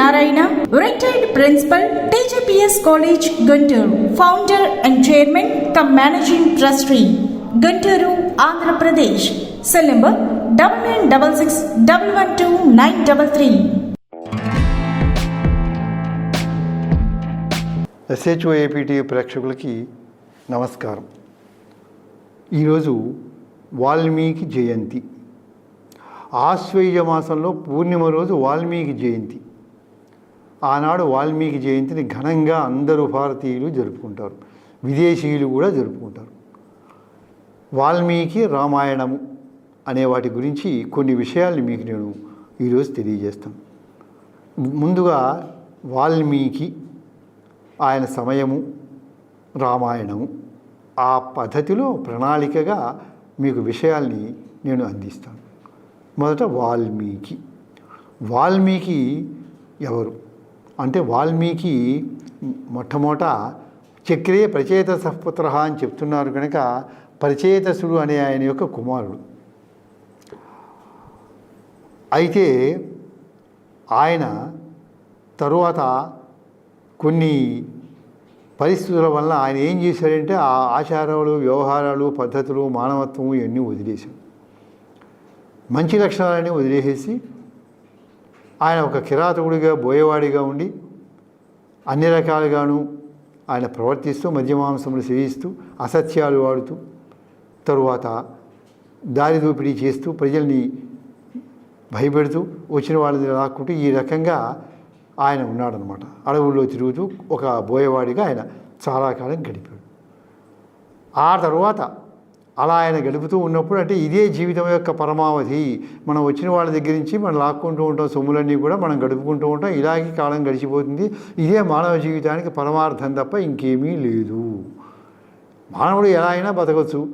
Narayana retired principal TGPS college Guntur founder and chairman cum managing trustee Guntur Andhra Pradesh cell number double nine double six double one two nine double three ఎస్హెచ్ఓఏపీటీ ప్రేక్షకులకి నమస్కారం. ఈరోజు వాల్మీకి జయంతి. ఆశ్వయుజ మాసంలో పూర్ణిమ రోజు వాల్మీకి జయంతి. ఆనాడు వాల్మీకి జయంతిని ఘనంగా అందరూ భారతీయులు జరుపుకుంటారు. విదేశీయులు కూడా జరుపుకుంటారు. వాల్మీకి రామాయణము అనే వాటి గురించి కొన్ని విషయాల్ని మీకు నేను ఈరోజు తెలియజేస్తాను. ముందుగా వాల్మీకి ఆయన సమయము రామాయణము ఆ పద్ధతిలో ప్రణాళికగా మీకు విషయాల్ని నేను అందిస్తాను. మొదట వాల్మీకి. వాల్మీకి ఎవరు? అంటే వాల్మీకి మొట్టమొదట చక్రే ప్రచేత సహపుత్ర అని చెప్తున్నారు కనుక ప్రచేతసుడు అనే ఆయన యొక్క కుమారుడు. అయితే ఆయన తరువాత కొన్ని పరిస్థితుల వల్ల ఆయన ఏం చేశాడంటే ఆ ఆచారాలు వ్యవహారాలు పద్ధతులు మానవత్వం ఇవన్నీ వదిలేశాడు. మంచి లక్షణాలన్నీ వదిలేసేసి ఆయన ఒక కిరాతకుడిగా బోయేవాడిగా ఉండి అన్ని రకాలుగాను ఆయన ప్రవర్తిస్తూ మద్యమాంసములు సేవిస్తూ అసత్యాలు వాడుతూ తరువాత దారి దోపిడీ చేస్తూ ప్రజల్ని భయపెడుతూ వచ్చిన వాళ్ళని లాక్కుంటూ ఈ రకంగా ఆయన ఉన్నాడనమాట అడవుల్లో తిరుగుతూ ఒక బోయేవాడిగా ఆయన చాలా కాలం గడిపాడు. ఆ తర్వాత అలా ఆయన గడుపుతూ ఉన్నప్పుడు అంటే ఇదే జీవితం యొక్క పరమావధి. మనం వచ్చిన వాళ్ళ దగ్గర నుంచి మనం లాక్కుంటూ ఉంటాం సొమ్ములన్నీ కూడా మనం గడుపుకుంటూ ఉంటాం. ఇలాగే కాలం గడిచిపోతుంది. ఇదే మానవ జీవితానికి పరమార్థం తప్ప ఇంకేమీ లేదు. మానవుడు ఎలా అయినా బతకచ్చు.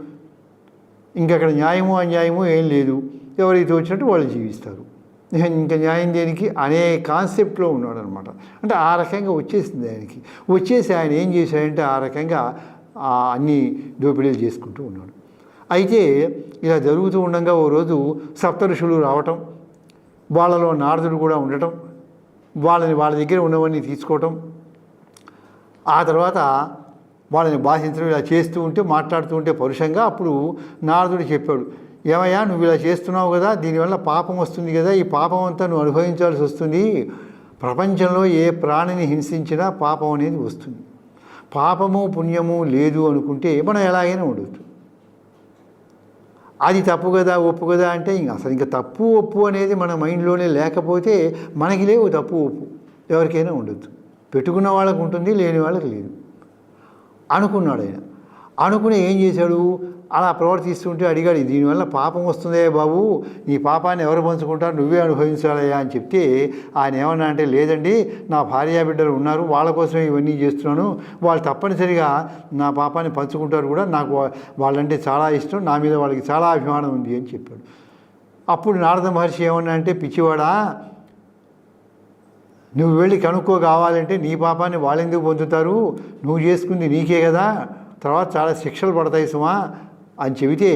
ఇంకక్కడ న్యాయము అన్యాయము ఏం లేదు. ఎవరైతే వచ్చినట్టు వాళ్ళు జీవిస్తారు. ఇంకా న్యాయం దేనికి? అనే కాన్సెప్ట్లో ఉన్నాడు అనమాట అంటే ఆ రకంగా వచ్చేసింది ఆయనకి. వచ్చేసి ఆయన ఏం చేశాడంటే ఆ రకంగా అన్నీ అన్ని దోపిడీలు చేసుకుంటూ ఉన్నాడు. అయితే ఇలా జరుగుతూ ఉండగా ఓ రోజు సప్త ఋషులు రావటం వాళ్ళలో నారదుడు కూడా ఉండటం వాళ్ళని వాళ్ళ దగ్గర ఉన్నవన్నీ తీసుకోవటం ఆ తర్వాత వాళ్ళని భాషించడం ఇలా చేస్తూ ఉంటే మాట్లాడుతూ ఉంటే పరుషంగా అప్పుడు నారదుడు చెప్పాడు ఏమయ్యా నువ్వు ఇలా చేస్తున్నావు కదా దీనివల్ల పాపం వస్తుంది కదా ఈ పాపం అంతా నువ్వు అనుభవించాల్సి వస్తుంది. ప్రపంచంలో ఏ ప్రాణిని హింసించినా పాపం అనేది వస్తుంది. పాపము పుణ్యము లేదు అనుకుంటే మనం ఎలాగైనా ఉండొచ్చు. అది తప్పు కదా ఒప్పు కదా అంటే ఇంక అసలు ఇంకా తప్పు ఒప్పు అనేది మన మైండ్లోనే లేకపోతే మనకి లేవు తప్పు ఒప్పు. ఎవరికైనా ఉండొచ్చు పెట్టుకున్న వాళ్ళకు ఉంటుంది లేని వాళ్ళకి లేదు. అనుకున్నాడు ఆయన. అనుకుని ఏం చేశాడు? అలా ప్రవర్తిస్తుంటే అడిగాడు దీనివల్ల పాపం వస్తుందే బాబు నీ పాపాన్ని ఎవరు పంచుకుంటారు? నువ్వే అనుభవించాలయ్యా అని చెప్తే ఆయన ఏమన్నా అంటే లేదండి నా భార్యా బిడ్డలు ఉన్నారు వాళ్ళ కోసమే ఇవన్నీ చేస్తున్నాను. వాళ్ళు తప్పనిసరిగా నా పాపాన్ని పంచుకుంటారు కూడా. నాకు వాళ్ళంటే చాలా ఇష్టం నా మీద వాళ్ళకి చాలా అభిమానం ఉంది అని చెప్పాడు. అప్పుడు నారద మహర్షి ఏమన్నా అంటే పిచ్చివాడా నువ్వు వెళ్ళి కనుక్కో కావాలంటే నీ పాపాన్ని వాళ్ళెందుకు పొందుతారు నువ్వు చేసుకుంది నీకే కదా. తర్వాత చాలా శిక్షలు పడతాయి సుమా అని చెబితే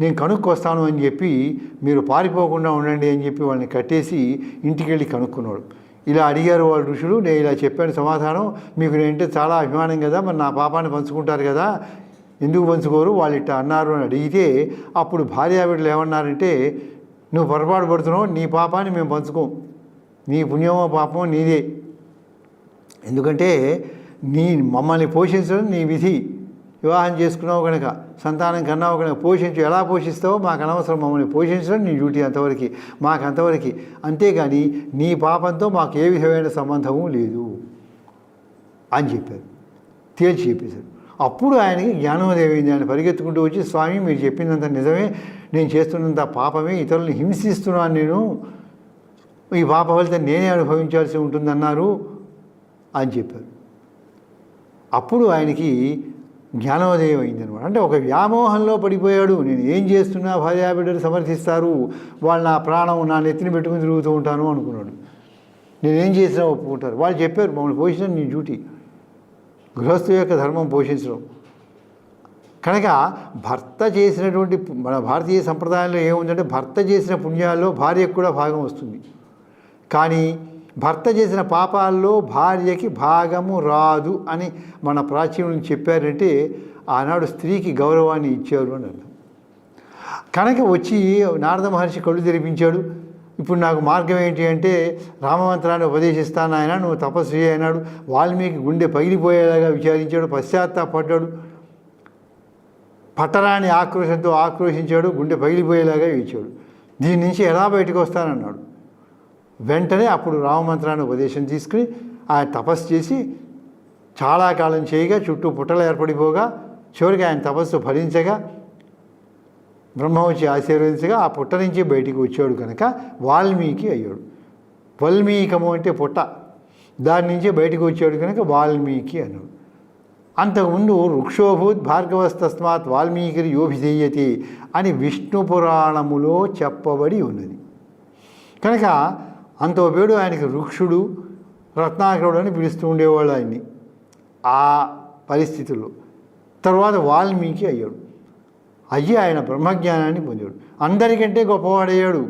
నేను కనుక్కొస్తాను అని చెప్పి మీరు పారిపోకుండా ఉండండి అని చెప్పి వాళ్ళని కట్టేసి ఇంటికి వెళ్ళి కనుక్కున్నాడు. ఇలా అడిగారు వాళ్ళ ఋషులు నేను ఇలా చెప్పాను సమాధానం మీకు నేనంటే చాలా అభిమానం కదా మరి నా పాపాన్ని పంచుకుంటారు కదా ఎందుకు పంచుకోరు? వాళ్ళు ఇట్లా అన్నారు అని అడిగితే అప్పుడు భార్యాబిడ్డలు ఏమన్నారంటే నువ్వు పొరపాటు పడుతున్నావు నీ పాపాన్ని మేము పంచుకోం. నీ పుణ్యమో పాపమో నీదే. ఎందుకంటే నీ మమ్మల్ని పోషించడం నీ విధి. వివాహం చేసుకున్నావు కనుక సంతానం కన్నావు కనుక పోషించు ఎలా పోషిస్తావో మాకు అనవసరం మమ్మల్ని పోషించడం నీ డ్యూటీ అంతవరకు. మాకు అంతవరకు. అంతేగాని నీ పాపంతో మాకు ఏ విధమైన సంబంధము లేదు అని చెప్పారు. తేల్చి చెప్పేశారు. అప్పుడు ఆయనకి జ్ఞానం అయింది ఆయన పరిగెత్తుకుంటూ వచ్చి స్వామి మీరు చెప్పినంత నిజమే. నేను చేస్తున్నంత పాపమే. ఇతరులను హింసిస్తున్నాను నేను. ఈ పాప ఫలితం నేనే అనుభవించాల్సి ఉంటుందన్నారు అని చెప్పారు. అప్పుడు ఆయనకి జ్ఞానోదయం అయిందనమాట అంటే ఒక వ్యామోహంలో పడిపోయాడు నేను ఏం చేస్తున్నా భార్యాబిడ్డలు సమర్థిస్తారు వాళ్ళు నా ప్రాణం నా నెత్తిని పెట్టుకుని తిరుగుతూ ఉంటాను అనుకున్నాడు. నేనేం చేసినా ఒప్పుకుంటారు. వాళ్ళు చెప్పారు మమ్మల్ని పోషించడం నీ డ్యూటీ. గృహస్థు యొక్క ధర్మం పోషించడం. కనుక భర్త చేసినటువంటి మన భారతీయ సంప్రదాయంలో ఏముందంటే భర్త చేసిన పుణ్యాల్లో భార్యకు కూడా భాగం వస్తుంది. కానీ భర్త చేసిన పాపాల్లో భార్యకి భాగము రాదు అని మన ప్రాచీనులు చెప్పారంటే ఆనాడు స్త్రీకి గౌరవాన్ని ఇచ్చారు అని అర్థం. కనుక వచ్చి నారద మహర్షి కళ్ళు తెరిపించాడు. ఇప్పుడు నాకు మార్గం ఏంటి అంటే రామమంత్రాన్ని ఉపదేశిస్తాను ఆయన నువ్వు తపస్సు అయినాడు అన్నాడు. వాల్మీకి గుండె పగిలిపోయేలాగా విచారించాడు. పశ్చాత్తాపడ్డాడు. పట్టరాని ఆక్రోశంతో ఆక్రోశించాడు. గుండె పగిలిపోయేలాగా ఇచ్చాడు దీని నుంచి ఎలా బయటకు వస్తానన్నాడు. వెంటనే అప్పుడు రామమంత్రాన్ని ఉపదేశం తీసుకుని ఆయన తపస్సు చేసి చాలా కాలం చేయగా చుట్టూ పుట్టలు ఏర్పడిపోగా చివరికి ఆయన తపస్సు ఫలించగా బ్రహ్మ వచ్చి ఆశీర్వదించగా ఆ పుట్ట నుంచి బయటికి వచ్చాడు కనుక వాల్మీకి అయ్యాడు. వల్మీకము అంటే పుట్ట. దాని నుంచి బయటకు వచ్చాడు కనుక వాల్మీకి అన్నాడు. అంతకుముందు వృక్షోభూత్ భార్గవస్తస్మాత్ వాల్మీకి యోభిధేయతి అని విష్ణు పురాణములో చెప్పబడి ఉన్నది. కనుక అంతపేడు ఆయనకి వృక్షుడు రత్నాకరుడు అని పిలుస్తూ ఉండేవాళ్ళు ఆయన్ని. ఆ పరిస్థితుల్లో. తర్వాత వాల్మీకి అయ్యాడు. అయ్యి ఆయన బ్రహ్మజ్ఞానాన్ని పొందాడు. అందరికంటే గొప్పవాడయ్యాడు.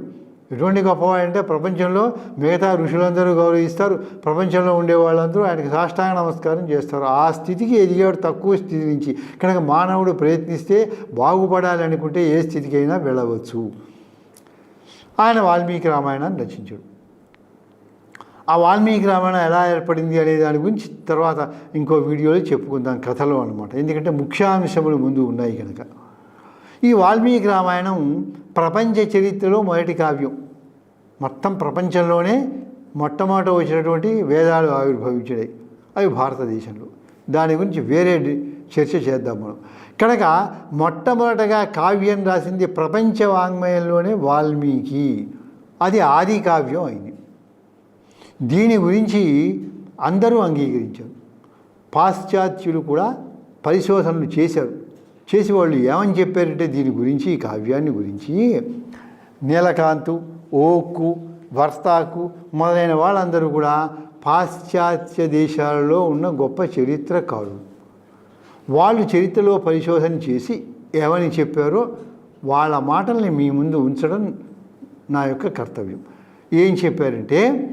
ఎటువంటి గొప్పవాడంటే ప్రపంచంలో మిగతా ఋషులందరూ గౌరవిస్తారు. ప్రపంచంలో ఉండే వాళ్ళందరూ ఆయనకి సాష్టాంగ నమస్కారం చేస్తారు. ఆ స్థితికి ఎదిగాడు తక్కువ స్థితి నుంచి. కనుక మానవుడు ప్రయత్నిస్తే బాగుపడాలనుకుంటే ఏ స్థితికైనా వెళ్ళవచ్చు. ఆయన వాల్మీకి రామాయణాన్ని రచించాడు. ఆ వాల్మీకి రామాయణం ఎలా ఏర్పడింది అనే దాని గురించి తర్వాత ఇంకో వీడియోలో చెప్పుకుందాం కథలో అనమాట ఎందుకంటే ముఖ్యాంశములు ముందు ఉన్నాయి కనుక ఈ వాల్మీకి రామాయణం ప్రపంచ చరిత్రలో మొదటి కావ్యం. మొత్తం ప్రపంచంలోనే మొట్టమొదట వచ్చినటువంటి వేదాలు ఆవిర్భవించినాయి అవి భారతదేశంలో. దాని గురించి వేరే చర్చ చేద్దాం మనం. కనుక మొట్టమొదటగా కావ్యం రాసింది ప్రపంచ వాంగ్మయంలోనే వాల్మీకి. అది ఆది కావ్యం అయింది. దీని గురించి అందరూ అంగీకరించారు. పాశ్చాత్యులు కూడా పరిశోధనలు చేశారు. చేసి వాళ్ళు ఏమని చెప్పారంటే దీని గురించి ఈ కావ్యాన్ని గురించి నీలకాంతు ఓక్కు వర్తాకు మొదలైన వాళ్ళందరూ కూడా పాశ్చాత్య దేశాలలో ఉన్న గొప్ప చరిత్రకారులు. వాళ్ళు చరిత్రలో పరిశోధన చేసి ఏమని చెప్పారో వాళ్ళ మాటల్ని మీ ముందు ఉంచడం నా యొక్క కర్తవ్యం. ఏం చెప్పారంటే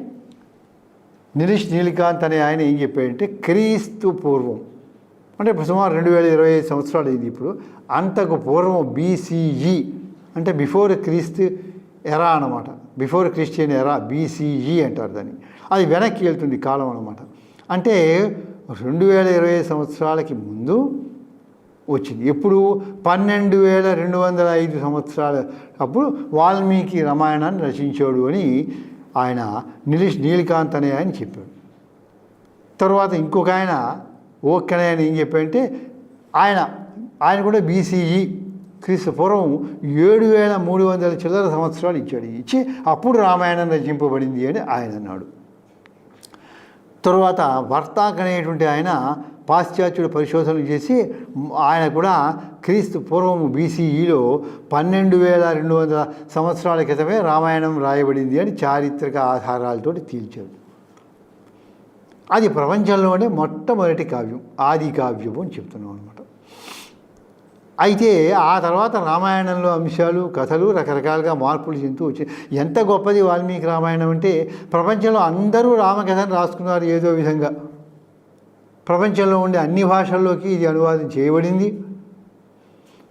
నిలిష్ నీలికాంత్ అనే ఆయన ఏం చెప్పాడంటే క్రీస్తు పూర్వం. అంటే ఇప్పుడు సుమారు రెండు వేల ఇరవై ఐదు సంవత్సరాలు ఇది ఇప్పుడు. అంతకు పూర్వం బీసీఈ అంటే బిఫోర్ క్రీస్తు ఎరా అనమాట బిఫోర్ క్రిస్టియన్ ఎరా బీసీఈ అంటారు దాన్ని. అది వెనక్కి వెళ్తుంది కాలం అనమాట అంటే రెండు వేల ఇరవై ఐదు సంవత్సరాలకి ముందు వచ్చింది. ఎప్పుడు? పన్నెండు వేల రెండు వందల ఐదు సంవత్సరాల అప్పుడు వాల్మీకి రామాయణాన్ని రచించాడు అని ఆయన నిలిష్ నీలికాంత్ అనే ఆయన చెప్పాడు. తర్వాత ఇంకొక ఆయన ఓక్కనే ఆయన ఏం చెప్పాడంటే ఆయన ఆయన కూడా బీసీఈ క్రీస్తు పూర్వం ఏడు వేల మూడు వందల చిల్లర సంవత్సరాలు ఇచ్చాడు. ఇచ్చి అప్పుడు రామాయణం రచింపబడింది అని ఆయన అన్నాడు. తరువాత వర్తాక్ అనేటువంటి ఆయన పాశ్చాత్యుడు పరిశోధనలు చేసి ఆయన కూడా క్రీస్తు పూర్వము బీసీఈలో పన్నెండు వేల రెండు వందల సంవత్సరాల క్రితమే రామాయణం రాయబడింది అని చారిత్రక ఆధారాలతో తేల్చారు అది ప్రపంచంలోనే మొట్టమొదటి కావ్యం ఆది కావ్యము అని చెప్తున్నాం అనమాట అయితే ఆ తర్వాత రామాయణంలో అంశాలు కథలు రకరకాలుగా మార్పులు చెందుతూ వచ్చాయి ఎంత గొప్పది వాల్మీకి రామాయణం అంటే ప్రపంచంలో అందరూ రామకథను రాసుకున్నారు ఏదో విధంగా. ప్రపంచంలో ఉండే అన్ని భాషల్లోకి ఇది అనువాదం చేయబడింది.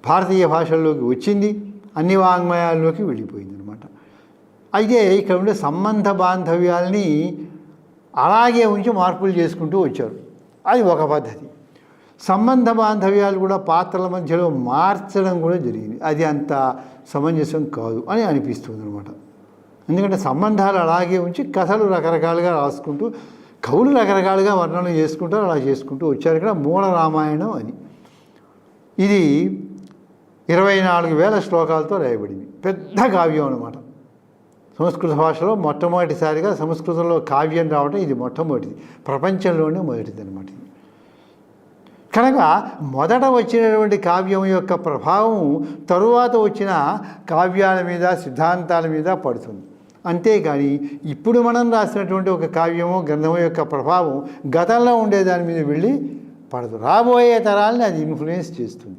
భారతీయ భాషల్లోకి వచ్చింది. అన్ని వాంగ్మయాల్లోకి వెళ్ళిపోయింది అనమాట అయితే ఇక్కడ ఉండే సంబంధ బాంధవ్యాల్ని అలాగే ఉంచి మార్పులు చేసుకుంటూ వచ్చారు. అది ఒక పద్ధతి. సంబంధ బాంధవ్యాలు కూడా పాత్రల మధ్యలో మార్చడం కూడా జరిగింది. అది అంత సమంజసం కాదు అని అనిపిస్తుంది అనమాట ఎందుకంటే సంబంధాలు అలాగే ఉంచి కథలు రకరకాలుగా రాసుకుంటూ కవులు రకరకాలుగా వర్ణన చేసుకుంటారు అలా చేసుకుంటూ వచ్చారు ఇక్కడ మూల రామాయణం అని ఇది ఇరవై నాలుగు వేల శ్లోకాలతో రాయబడింది. పెద్ద కావ్యం అన్నమాట. సంస్కృత భాషలో మొట్టమొదటిసారిగా సంస్కృతంలో కావ్యం రావడం ఇది మొట్టమొదటిది. ప్రపంచంలోనే మొదటిది అనమాట కనుక మొదట వచ్చినటువంటి కావ్యం యొక్క ప్రభావం తరువాత వచ్చిన కావ్యాల మీద సిద్ధాంతాల మీద పడుతుంది. అంతేగాని ఇప్పుడు మనం రాసినటువంటి ఒక కావ్యము గ్రంథము యొక్క ప్రభావం గతంలో ఉండే దాని మీద వెళ్ళి పడదు. రాబోయే తరాలని అది ఇన్ఫ్లుయెన్స్ చేస్తుంది.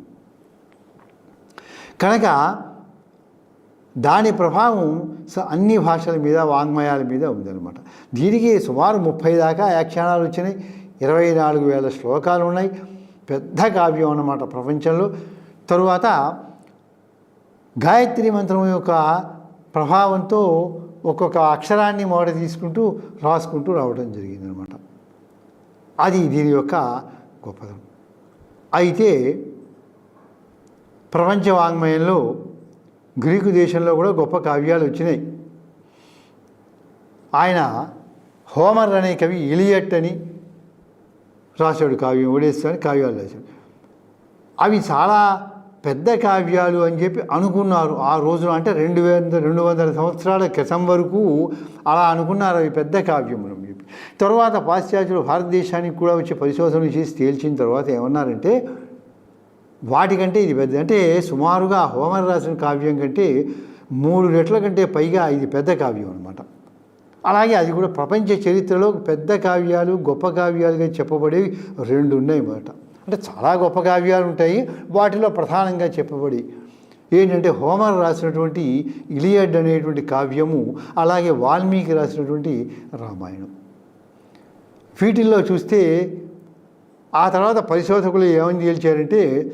కనుక దాని ప్రభావం స- అన్ని భాషల మీద వాంగ్మయాల మీద ఉందన్నమాట. దీనికి సుమారు ముప్పై దాకా వ్యాఖ్యానాలు వచ్చినాయి. ఇరవై నాలుగు వేల శ్లోకాలు ఉన్నాయి. పెద్ద కావ్యం అన్నమాట ప్రపంచంలో. తరువాత గాయత్రి మంత్రం యొక్క ప్రభావంతో ఒక్కొక్క అక్షరాన్ని మోడ తీసుకుంటూ రాసుకుంటూ రావడం జరిగిందనమాట. అది దీని యొక్క గొప్పదనం అయితే ప్రపంచ వాంగ్మయంలో గ్రీకు దేశంలో కూడా గొప్ప కావ్యాలు వచ్చినాయి. ఆయన హోమర్ అనే కవి ఇలియట్ అని రాశాడు కావ్యం ఒడేస్తా అని కావ్యాలు రాశాడు. అవి చాలా పెద్ద కావ్యాలు అని చెప్పి అనుకున్నారు. ఆ రోజున అంటే రెండు వేల రెండు వందల సంవత్సరాల క్రితం వరకు అలా అనుకున్నారు అవి పెద్ద కావ్యములు అని చెప్పి. తర్వాత పాశ్చాత్యులు భారతదేశానికి కూడా వచ్చి పరిశోధనలు చేసి తేల్చిన తర్వాత ఏమన్నారంటే వాటికంటే ఇది పెద్ద అంటే సుమారుగా హోమర్ రాసిన కావ్యం కంటే మూడు రెట్ల కంటే పైగా ఇది పెద్ద కావ్యం అనమాట అలాగే అది కూడా ప్రపంచ చరిత్రలో పెద్ద కావ్యాలు గొప్ప కావ్యాలుగా చెప్పబడేవి రెండు ఉన్నాయి అన్నమాట. అంటే చాలా గొప్ప కావ్యాలు ఉంటాయి. వాటిలో ప్రధానంగా చెప్పబడి ఏంటంటే హోమర్ రాసినటువంటి ఇలియడ్ అనేటువంటి కావ్యము అలాగే వాల్మీకి రాసినటువంటి రామాయణం. వీటిల్లో చూస్తే ఆ తర్వాత పరిశోధకులు ఏమని తేల్చారంటే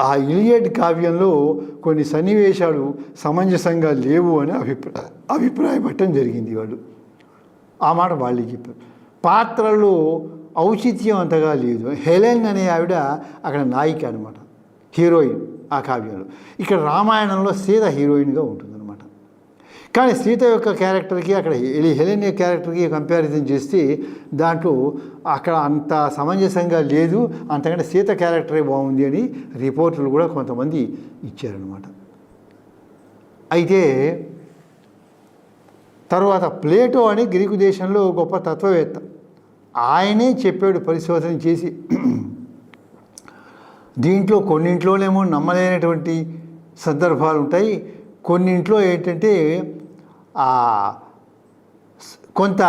ఆ ఇలియడ్ కావ్యంలో కొన్ని సన్నివేశాలు సమంజసంగా లేవు అని అభిప్రాయ అభిప్రాయపడటం జరిగింది వాళ్ళు. ఆ మాట వాళ్ళు చెప్పారు. పాత్రలో ఔచిత్యం అంతగా లేదు. హెలెన్ అనే ఆవిడ అక్కడ నాయిక అనమాట హీరోయిన్ ఆ కావ్యంలో. ఇక్కడ రామాయణంలో సీత హీరోయిన్గా ఉంటుందన్నమాట. కానీ సీత యొక్క క్యారెక్టర్కి అక్కడ హెలెన్ యొక్క క్యారెక్టర్కి కంపారిజన్ చేస్తే దాంట్లో అక్కడ అంత సమంజసంగా లేదు. అంతకంటే సీత క్యారెక్టరే బాగుంది అని రిపోర్టులు కూడా కొంతమంది ఇచ్చారనమాట అయితే తర్వాత ప్లేటో అని గ్రీకు దేశంలో గొప్ప తత్వవేత్త ఆయనే చెప్పాడు పరిశోధన చేసి. దీంట్లో కొన్నింట్లోనేమో నమ్మలేనటువంటి సందర్భాలు ఉంటాయి కొన్నింట్లో ఏంటంటే కొంత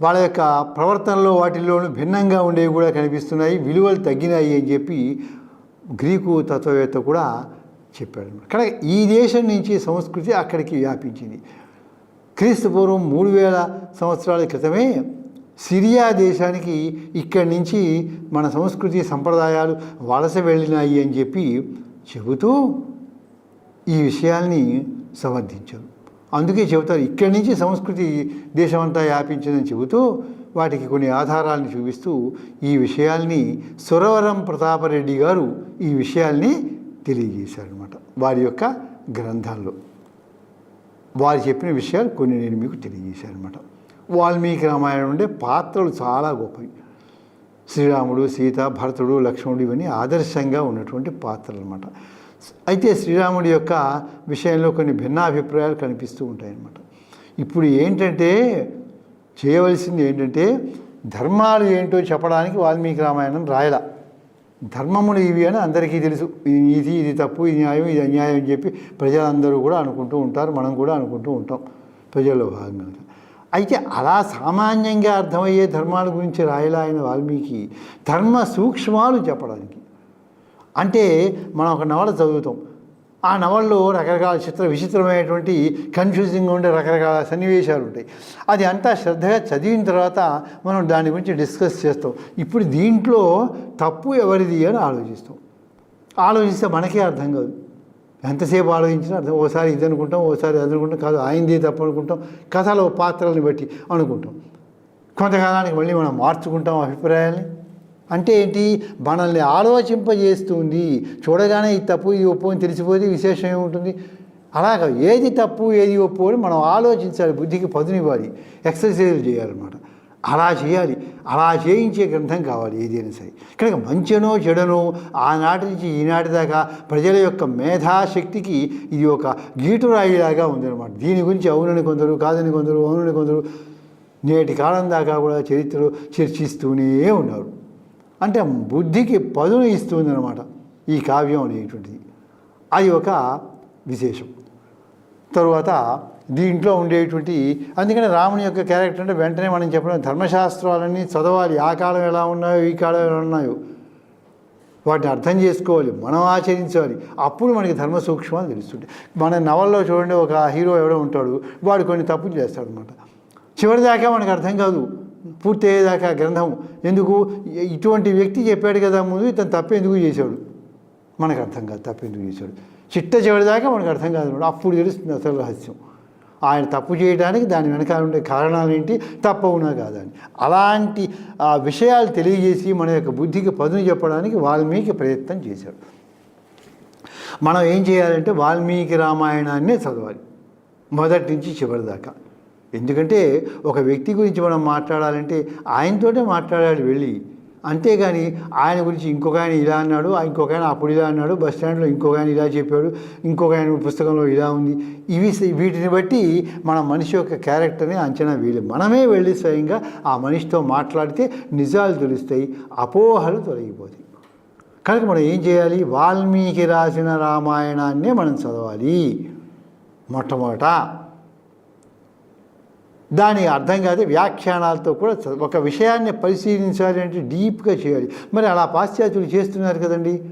వాళ్ళ యొక్క ప్రవర్తనలో వాటిల్లోనూ భిన్నంగా ఉండేవి కూడా కనిపిస్తున్నాయి. విలువలు తగ్గినాయి అని చెప్పి గ్రీకు తత్వవేత్త కూడా చెప్పాడు కానీ ఈ దేశం నుంచి సంస్కృతి అక్కడికి వ్యాపించింది. క్రీస్తు పూర్వం మూడు వేల సంవత్సరాల క్రితమే సిరియా దేశానికి ఇక్కడి నుంచి మన సంస్కృతి సంప్రదాయాలు వలస వెళ్ళినాయి అని చెప్పి చెబుతూ ఈ విషయాల్ని సమర్థించారు. అందుకే చెబుతారు ఇక్కడి నుంచి సంస్కృతి దేశమంతా వ్యాపించిందని చెబుతూ వాటికి కొన్ని ఆధారాలను చూపిస్తూ ఈ విషయాల్ని సురవరం ప్రతాపరెడ్డి గారు ఈ విషయాల్ని తెలియజేశారనమాట వారి యొక్క గ్రంథాల్లో. వారు చెప్పిన విషయాలు కొన్ని నేను మీకు తెలియజేశారనమాట వాల్మీకి రామాయణం ఉండే పాత్రలు చాలా గొప్పవి. శ్రీరాముడు సీత భరతుడు లక్ష్మణుడు ఇవన్నీ ఆదర్శంగా ఉన్నటువంటి పాత్రలు అనమాట అయితే శ్రీరాముడి యొక్క విషయంలో కొన్ని భిన్నాభిప్రాయాలు కనిపిస్తూ ఉంటాయన్నమాట ఇప్పుడు ఏంటంటే చేయవలసింది ఏంటంటే ధర్మాలు ఏంటో చెప్పడానికి వాల్మీకి రామాయణం రాయల. ధర్మములు ఇవి అని అందరికీ తెలుసు. ఇది నీతి ఇది తప్పు ఇది న్యాయం ఇది అన్యాయం అని చెప్పి ప్రజలందరూ కూడా అనుకుంటూ ఉంటారు. మనం కూడా అనుకుంటూ ఉంటాం. ప్రజల్లో భాగంగా. అయితే అలా సామాన్యంగా అర్థమయ్యే ధర్మాల గురించి రాయలా ఆయన వాల్మీకి ధర్మ సూక్ష్మాలు చెప్పడానికి. అంటే మనం ఒక నవల చదువుతాం. ఆ నవల్లో రకరకాల చిత్ర విచిత్రమైనటువంటి కన్ఫ్యూజింగ్ ఉండే రకరకాల సన్నివేశాలు ఉంటాయి. అది అంతా శ్రద్ధగా చదివిన తర్వాత మనం దాని గురించి డిస్కస్ చేస్తాం. ఇప్పుడు దీంట్లో తప్పు ఎవరిది అని ఆలోచిస్తాం. ఆలోచిస్తే మనకే అర్థం కాదు. ఎంతసేపు ఆలోచించినా అర్థం ఓసారి ఇది అనుకుంటాం ఓసారి అది అనుకుంటాం కాదు ఆయనది తప్పు అనుకుంటాం కథలో పాత్రలను బట్టి అనుకుంటాం. కొంతకాలానికి మళ్ళీ మనం మార్చుకుంటాం అభిప్రాయాల్ని. అంటే ఏంటి? మనల్ని ఆలోచింపజేస్తుంది. చూడగానే ఇది తప్పు ఇది ఒప్పు అని తెలిసిపోతే విశేషం ఏముంటుంది? అలాగ ఏది తప్పు ఏది ఒప్పు అని మనం ఆలోచించాలి. బుద్ధికి పదునివ్వాలి. ఎక్సర్సైజ్ చేయాలన్నమాట. అలా చేయాలి అలా చేయించే గ్రంథం కావాలి ఏదైనా సరే. కనుక మంచినో చెడనో ఆనాటి నుంచి ఈనాటి దాకా ప్రజల యొక్క మేధాశక్తికి ఇది ఒక గీటురాయిలాగా ఉందన్నమాట. దీని గురించి అవునని కొందరు కాదని కొందరు అవునని కొందరు నేటి కాలం దాకా కూడా చరిత్రలో చర్చిస్తూనే ఉన్నారు. అంటే బుద్ధికి పదును ఇస్తుందన్నమాట ఈ కావ్యం అనేటువంటిది. అది ఒక విశేషం. తరువాత దీంట్లో ఉండేటువంటి అందుకని రాముని యొక్క క్యారెక్టర్ అంటే వెంటనే మనం చెప్పడం ధర్మశాస్త్రాలన్నీ చదవాలి. ఆ కాలం ఎలా ఉన్నాయో ఈ కాలం ఎలా ఉన్నాయో. వాటిని అర్థం చేసుకోవాలి. మనం ఆచరించాలి. అప్పుడు మనకి ధర్మ సూక్ష్మాలు తెలుస్తుంటాయి. మన నవల్లో చూడండి ఒక హీరో ఎవడో ఉంటాడు. వాడు కొన్ని తప్పులు చేస్తాడు అనమాట చివరిదాకా మనకు అర్థం కాదు. పూర్తి అయ్యేదాకా గ్రంథం. ఎందుకు? ఇటువంటి వ్యక్తి చెప్పాడు కదా ముందు ఇతను తప్పు ఎందుకు చేశాడు? మనకు అర్థం కాదు తప్పెందుకు చేశాడు. చిట్ట చివరిదాకా మనకు అర్థం కాదు అప్పుడు తెలుస్తుంది అసలు రహస్యం. ఆయన తప్పు చేయడానికి దాని వెనకాల ఉండే కారణాలు ఏంటి? తప్పవునా కాదని. అలాంటి ఆ విషయాలు తెలియజేసి మన యొక్క బుద్ధికి పదును చెప్పడానికి వాల్మీకి ప్రయత్నం చేశాడు. మనం ఏం చేయాలంటే వాల్మీకి రామాయణాన్నే చదవాలి. మొదటి నుంచి చివరి దాకా. ఎందుకంటే ఒక వ్యక్తి గురించి మనం మాట్లాడాలంటే ఆయనతోటే మాట్లాడాలి వెళ్ళి. అంతేగాని ఆయన గురించి ఇంకొక ఆయన ఇలా అన్నాడు ఇంకొక ఆయన అప్పుడు ఇలా అన్నాడు బస్ స్టాండ్లో ఇంకొక ఆయన ఇలా చెప్పాడు ఇంకొక ఆయన పుస్తకంలో ఇలా ఉంది. ఇవి వీటిని బట్టి మన మనిషి యొక్క క్యారెక్టర్ని అంచనా వేయలేం. మనమే వెళ్ళి స్వయంగా ఆ మనిషితో మాట్లాడితే నిజాలు తెలుస్తాయి అపోహలు తొలగిపోతాయి. కనుక మనం ఏం చేయాలి? వాల్మీకి రాసిన రామాయణాన్నే మనం చదవాలి. మొట్టమొదట దాని అర్థం కాదు వ్యాఖ్యానాలతో కూడా చదవ- ఒక విషయాన్ని పరిశీలించాలి అంటే డీప్గా చేయాలి. మరి అలా పాశ్చాత్యులు చేస్తున్నారు కదండి.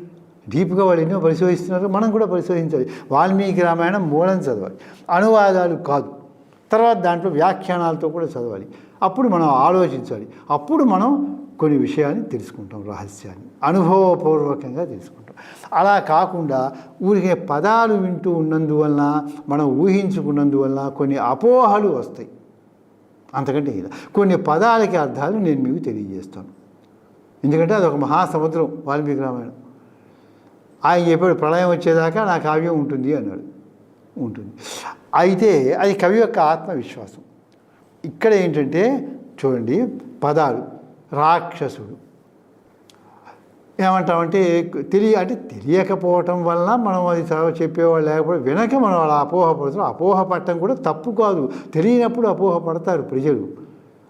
డీప్గా వాళ్ళు ఎన్నో పరిశోధిస్తున్నారు మనం కూడా పరిశోధించాలి. వాల్మీకి రామాయణం మూలం చదవాలి. అనువాదాలు కాదు. తర్వాత దాంట్లో వ్యాఖ్యానాలతో కూడా చదవాలి. అప్పుడు మనం ఆలోచించాలి. అప్పుడు మనం కొన్ని విషయాన్ని తెలుసుకుంటాం రహస్యాన్ని. అనుభవపూర్వకంగా తెలుసుకుంటాం. అలా కాకుండా ఊరికే పదాలు వింటూ ఉన్నందువలన మనం ఊహించుకున్నందువలన కొన్ని అపోహలు వస్తాయి. అంతకంటే ఇలా కొన్ని పదాలకి అర్థాలు నేను మీకు తెలియజేస్తాను. ఎందుకంటే అదొక మహాసముద్రం వాల్మీకి రామాయణం. ఆయన చెప్పాడు ప్రళయం వచ్చేదాకా నా కావ్యం ఉంటుంది అన్నాడు. ఉంటుంది. అయితే అది కవి యొక్క ఆత్మవిశ్వాసం. ఇక్కడ ఏంటంటే చూడండి పదాలు. రాక్షసుడు. ఏమంటామంటే తెలియ అంటే తెలియకపోవటం వలన మనం అది చెప్పేవాళ్ళు లేకపోతే వెనక మనం అలా అపోహ అపోహ పడటం కూడా తప్పు కాదు. తెలియనప్పుడు అపోహ పడతారు ప్రజలు.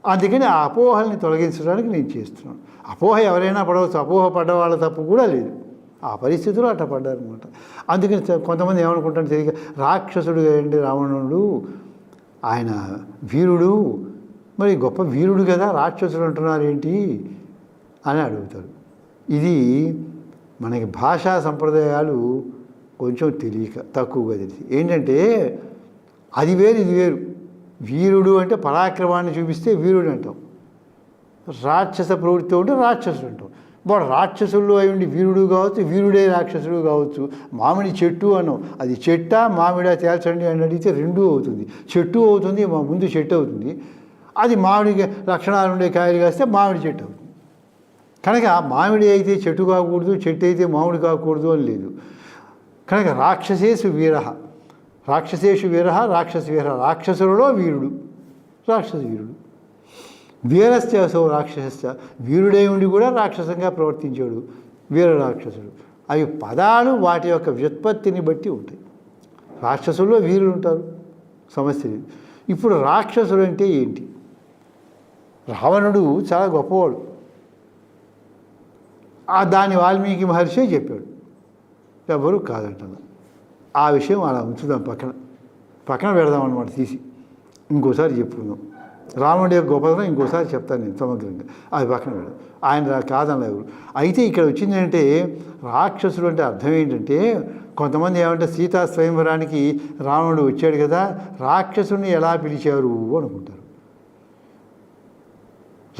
అందుకని ఆ అపోహల్ని తొలగించడానికి నేను చేస్తున్నాను. అపోహ ఎవరైనా పడవచ్చు అపోహ పడ్డ వాళ్ళ తప్పు కూడా లేదు. ఆ పరిస్థితులు అట్ట పడ్డారనమాట అందుకని కొంతమంది ఏమనుకుంటారు తెలియక రాక్షసుడు అండి రావణుడు ఆయన వీరుడు మరి గొప్ప వీరుడు కదా రాక్షసుడు అంటున్నారు ఏంటి అని అడుగుతారు. ఇది మనకి భాషా సంప్రదాయాలు కొంచెం తెలియక తక్కువగా తెలిసి. ఏంటంటే అది వేరు ఇది వేరు. వీరుడు అంటే పరాక్రమాన్ని చూపిస్తే వీరుడు అంటాం. రాక్షస ప్రవృత్తి ఉంటే రాక్షసుడు అంటాం. వాడు రాక్షసుల్లో అయి ఉండి వీరుడు కావచ్చు వీరుడే రాక్షసుడు కావచ్చు. మామిడి చెట్టు అన్నాం. అది చెట్టా మామిడా తేల్చండి అని అడిగితే రెండూ అవుతుంది. చెట్టు అవుతుంది మా ముందు చెట్టు అవుతుంది. అది మామిడి లక్షణాలు ఉండే కాయలు కాస్తే మామిడి చెట్టు అవుతుంది. కనుక మామిడి అయితే చెట్టు కాకూడదు చెట్టు అయితే మామిడి కాకూడదు అని లేదు. కనుక రాక్షసేసు వీర రాక్షసేషు వీర రాక్షస వీర రాక్షసులలో వీరుడు. రాక్షస వీరుడు. వీరస్య అసో రాక్షస వీరుడై ఉండి కూడా రాక్షసంగా ప్రవర్తించాడు వీర రాక్షసుడు. అవి పదాలు వాటి యొక్క వ్యుత్పత్తిని బట్టి ఉంటాయి. రాక్షసుల్లో వీరులు ఉంటారు. సమస్య లేదు. ఇప్పుడు రాక్షసుడు అంటే ఏంటి? రావణుడు చాలా గొప్పవాడు. ఆ దాని వాల్మీకి మహర్షి చెప్పాడు. ఎవరు కాదంటారు ఆ విషయం అలా ఉంచుదాం పక్కన. పక్కన పెడదాం అనమాట తీసి. ఇంకోసారి చెప్పుకుందాం. రాముడి యొక్క గొప్పతనం ఇంకోసారి చెప్తాను నేను సమగ్రంగా. అది పక్కన పెడదాం. ఆయన రా- కాదనలే ఎవరు. అయితే ఇక్కడ వచ్చిందంటే రాక్షసుడు అంటే అర్థం ఏంటంటే కొంతమంది ఏమంటే సీతా స్వయంవరానికి రావణుడు వచ్చాడు కదా రాక్షసుని ఎలా పిలిచారు అనుకుంటారు.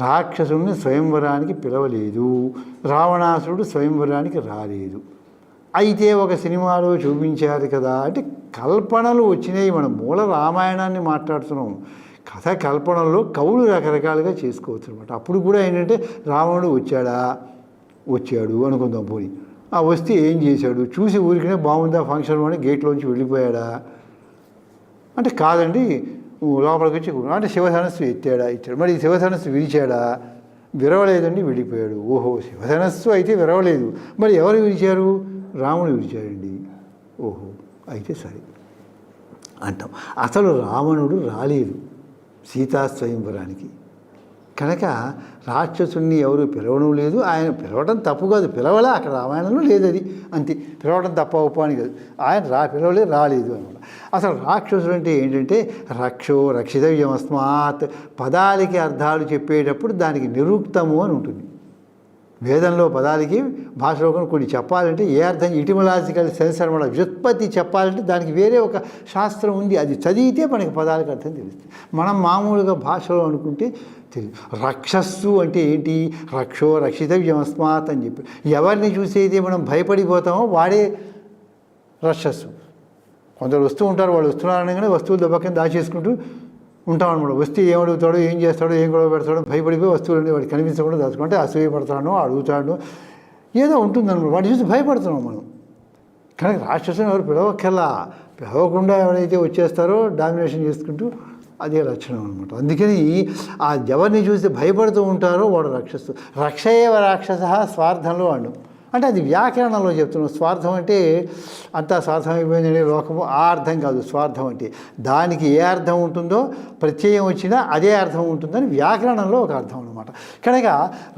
రాక్షసుని స్వయంవరానికి పిలవలేదు రావణాసురుడు స్వయంవరానికి రాలేదు. అయితే ఒక సినిమాలో చూపించారు కదా అంటే కల్పనలు వచ్చినాయి. మనం మూల రామాయణాన్ని మాట్లాడుతున్నాం. కథ కల్పనలో కవులు రకరకాలుగా చేసుకోవచ్చు అనమాట అప్పుడు కూడా ఏంటంటే రావణుడు వచ్చాడా? వచ్చాడు అనుకుందాం పోయి ఆ వస్తే ఏం చేశాడు? చూసి ఊరికనే బాగుందా ఫంక్షన్ అని గేట్లోంచి వెళ్ళిపోయాడా? అంటే కాదండి లోపలికి వచ్చి అంటే శివధనస్సు ఎత్తాడా? ఇచ్చాడు. మరి ఈ శివధనస్సు విరిచాడా? విరవలేదండి విడిపోయాడు. ఓహో శివధనస్సు అయితే విరవలేదు. మరి ఎవరు విరిచారు? రాముడు విరిచాడండి. ఓహో అయితే సరే. అంటాం. అసలు రావణుడు రాలేదు సీతా స్వయంవరానికి. కనుక రాక్షసుని ఎవరు పిలవడం లేదు. ఆయన పిలవడం తప్పు కాదు. పిలవలే అక్కడ రామాయణంలో లేదు అది అంతే. పిలవడం తప్ప ఒప్పు అని కాదు. ఆయన రా పిలవలే రాలేదు అనమాట. అసలు రాక్షసుడు అంటే ఏంటంటే రక్షో రక్షితవ్యమస్మాత్ పదాలకి అర్థాలు చెప్పేటప్పుడు దానికి నిరుక్తము అని ఉంటుంది. వేదంలో పదాలకి భాషలో కొన్ని చెప్పాలంటే ఏ అర్థం ఇటిమలాజికల్ సెన్స్ అనమాట? వ్యుత్పత్తి చెప్పాలంటే దానికి వేరే ఒక శాస్త్రం ఉంది. అది చదివితే మనకి పదాలకు అర్థం తెలుస్తుంది. మనం మామూలుగా భాషలో అనుకుంటే తెలియదు రక్షస్సు అంటే ఏంటి? రక్షో రక్షితవ్యమస్మాత్ అని చెప్పి. ఎవరిని చూసేది మనం భయపడిపోతామో వాడే రక్షస్సు. కొందరు వస్తూ ఉంటారు వాళ్ళు వస్తున్నారనగానే వస్తువులు దెబ్బకింద దాచేసుకుంటూ ఉంటాం అనమాట వస్తే ఏం అడుగుతాడు ఏం చేస్తాడో ఏం గొడవ పెడతాడు భయపడిపోయి వస్తువులన్నీ వాడికి కనిపించకుండా దాచుకుంటే అసూయపడతాడు అడుగుతాడు ఏదో ఉంటుందన్నమాట. వాటి చూసి భయపడుతున్నాం మనం. కానీ రాక్షసుని ఎవరు పిలవక్కర్లా. పిలవకుండా ఎవరైతే వచ్చేస్తారో డామినేషన్ చేసుకుంటూ అదే లక్షణం అనమాట అందుకని ఆ ఎవరిని చూసి భయపడుతూ ఉంటారో వాడు రక్షిస్తూ రక్ష ఏవ రాక్షస స్వార్థంలో వాడు అంటే అది వ్యాకరణంలో చెప్తున్నాం స్వార్థం అంటే అంతా స్వార్థం లోకము ఆ అర్థం కాదు. స్వార్థం అంటే దానికి ఏ అర్థం ఉంటుందో ప్రత్యయం వచ్చినా అదే అర్థం ఉంటుందని వ్యాకరణంలో ఒక అర్థం అనమాట కనుక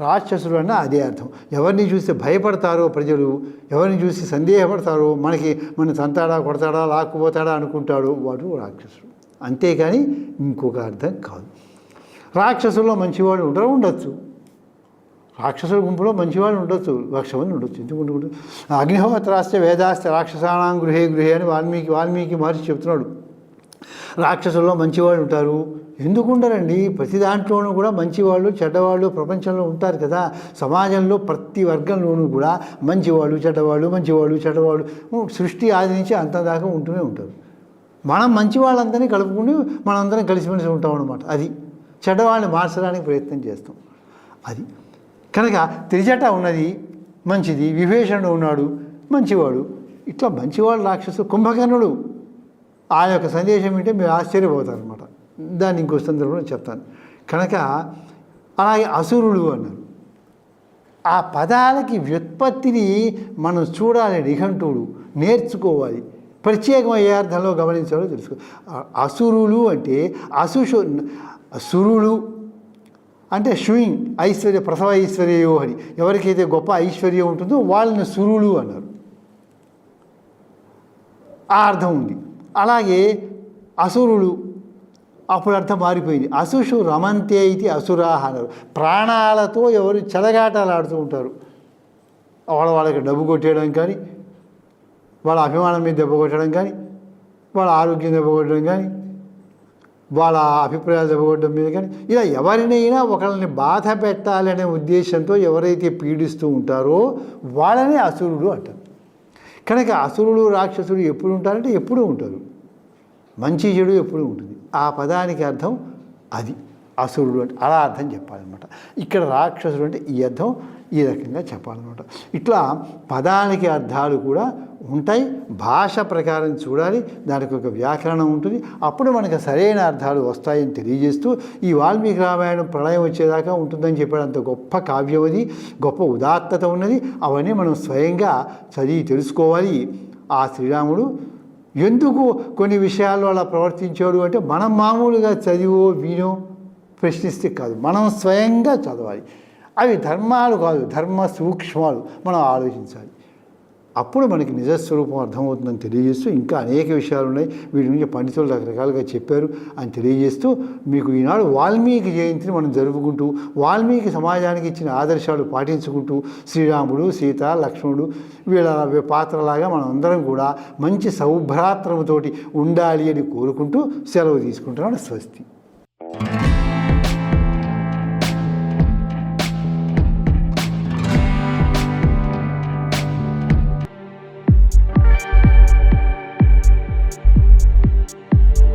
రాక్షసుడు అన్న అదే అర్థం. ఎవరిని చూసి భయపడతారో ప్రజలు ఎవరిని చూసి సందేహపడతారో మనకి మన తంతాడా కొడతాడా లాక్కుపోతాడా అనుకుంటాడో వాడు రాక్షసుడు. అంతేకాని ఇంకొక అర్థం కాదు. రాక్షసుల్లో మంచివాడు ఉండరు ఉండొచ్చు. రాక్షసుల గుంపులో మంచివాళ్ళు ఉండొచ్చు లక్ష మంది ఉండొచ్చు ఎందుకు ఉండకూడదు అగ్నిహోత్రాస్త రాక్షసానాం గృహే గృహే అని వాల్మీకి వాల్మీకి మహర్షి చెప్తున్నాడు. రాక్షసుల్లో మంచివాళ్ళు ఉంటారు. ఎందుకు ఉండరండి ప్రతి దాంట్లోనూ కూడా మంచివాళ్ళు చెడ్డవాళ్ళు ప్రపంచంలో ఉంటారు కదా. సమాజంలో ప్రతి వర్గంలోనూ కూడా మంచివాళ్ళు చెడ్డవాళ్ళు మంచివాళ్ళు చెడ్డవాళ్ళు సృష్టి ఆది నుంచి అంత దాకా ఉంటూనే ఉంటారు. మనం మంచి వాళ్ళందరినీ కలుపుకుని మనందరం కలిసిమెలిసి ఉంటాం అనమాట అది చెడ్డవాళ్ళని మార్చడానికి ప్రయత్నం చేస్తాం. అది కనుక త్రిజట ఉన్నది మంచిది విభీషణుడు ఉన్నాడు మంచివాడు. ఇట్లా మంచివాడు రాక్షసు కుంభకర్ణుడు. ఆ యొక్క సందేశం ఏంటంటే మీరు ఆశ్చర్యపోతారు అనమాట దాన్ని ఇంకో సందర్భంలో చెప్తాను. కనుక అలాగే అసురుడు అన్నారు. ఆ పదాలకి వ్యుత్పత్తిని మనం చూడాలి నిఘంటువుడు నేర్చుకోవాలి. ప్రత్యేకం ఏ అర్థంలో గమనించాలో తెలుసుకో. అసురులు అంటే అసుషు సురులు అంటే షూయింగ్ ఐశ్వర్య ప్రసవ ఐశ్వర్యయో అని. ఎవరికైతే గొప్ప ఐశ్వర్యం ఉంటుందో వాళ్ళని సురులు అన్నారు. ఆ అర్థం ఉంది. అలాగే అసురులు అప్పుడు అర్థం మారిపోయింది. అసుషు రమంతే ఇది అసురాహ అన్నారు. ప్రాణాలతో ఎవరు చెలగాటాలు ఆడుతూ ఉంటారు. వాళ్ళ వాళ్ళకి డబ్బు కొట్టేయడం కానీ వాళ్ళ అభిమానం మీద దెబ్బ కొట్టడం కానీ వాళ్ళ ఆరోగ్యం దెబ్బ కొట్టడం కానీ వాళ్ళ అభిప్రాయాలు దెబ్బకొట్టడం మీద కానీ ఇలా ఎవరినైనా ఒకరిని బాధ పెట్టాలనే ఉద్దేశంతో ఎవరైతే పీడిస్తూ ఉంటారో వాళ్ళనే అసురుడు అంటారు. కనుక అసురుడు రాక్షసుడు ఎప్పుడు ఉంటారంటే ఎప్పుడూ ఉంటారు. మంచి చెడు ఎప్పుడూ ఉంటుంది. ఆ పదానికి అర్థం అది అసురుడు అంటే అలా అర్థం చెప్పాలన్నమాట. ఇక్కడ రాక్షసుడు అంటే ఈ అర్థం ఈ రకంగా చెప్పాలన్నమాట. ఇట్లా పదానికి అర్థాలు కూడా ఉంటాయి భాష ప్రకారం చూడాలి దానికి ఒక వ్యాకరణం ఉంటుంది. అప్పుడు మనకు సరైన అర్థాలు వస్తాయని తెలియజేస్తూ ఈ వాల్మీకి రామాయణం ప్రళయం వచ్చేదాకా ఉంటుందని చెప్పాడు. అంత గొప్ప కావ్యం అది గొప్ప ఉదాత్తత ఉన్నది. అవన్నీ మనం స్వయంగా చదివి తెలుసుకోవాలి. ఆ శ్రీరాముడు ఎందుకు కొన్ని విషయాల్లో అలా ప్రవర్తించాడు అంటే మనం మామూలుగా చదివో వినో ప్రశ్నిస్తే కాదు. మనం స్వయంగా చదవాలి. అవి ధర్మాలు కాదు ధర్మ సూక్ష్మాలు. మనం ఆలోచించాలి. అప్పుడు మనకి నిజస్వరూపం అర్థమవుతుందని తెలియజేస్తూ ఇంకా అనేక విషయాలు ఉన్నాయి. వీటి నుంచి పండితులు రకరకాలుగా చెప్పారు అని తెలియజేస్తూ మీకు ఈనాడు వాల్మీకి జయంతిని మనం జరుపుకుంటూ వాల్మీకి సమాజానికి ఇచ్చిన ఆదర్శాలు పాటించుకుంటూ శ్రీరాముడు సీత లక్ష్మణుడు వీళ్ళ పాత్రలాగా మనం అందరం కూడా మంచి సౌభ్రాత్రముతోటి ఉండాలి అని కోరుకుంటూ సెలవు తీసుకుంటున్నాడు స్వస్తి.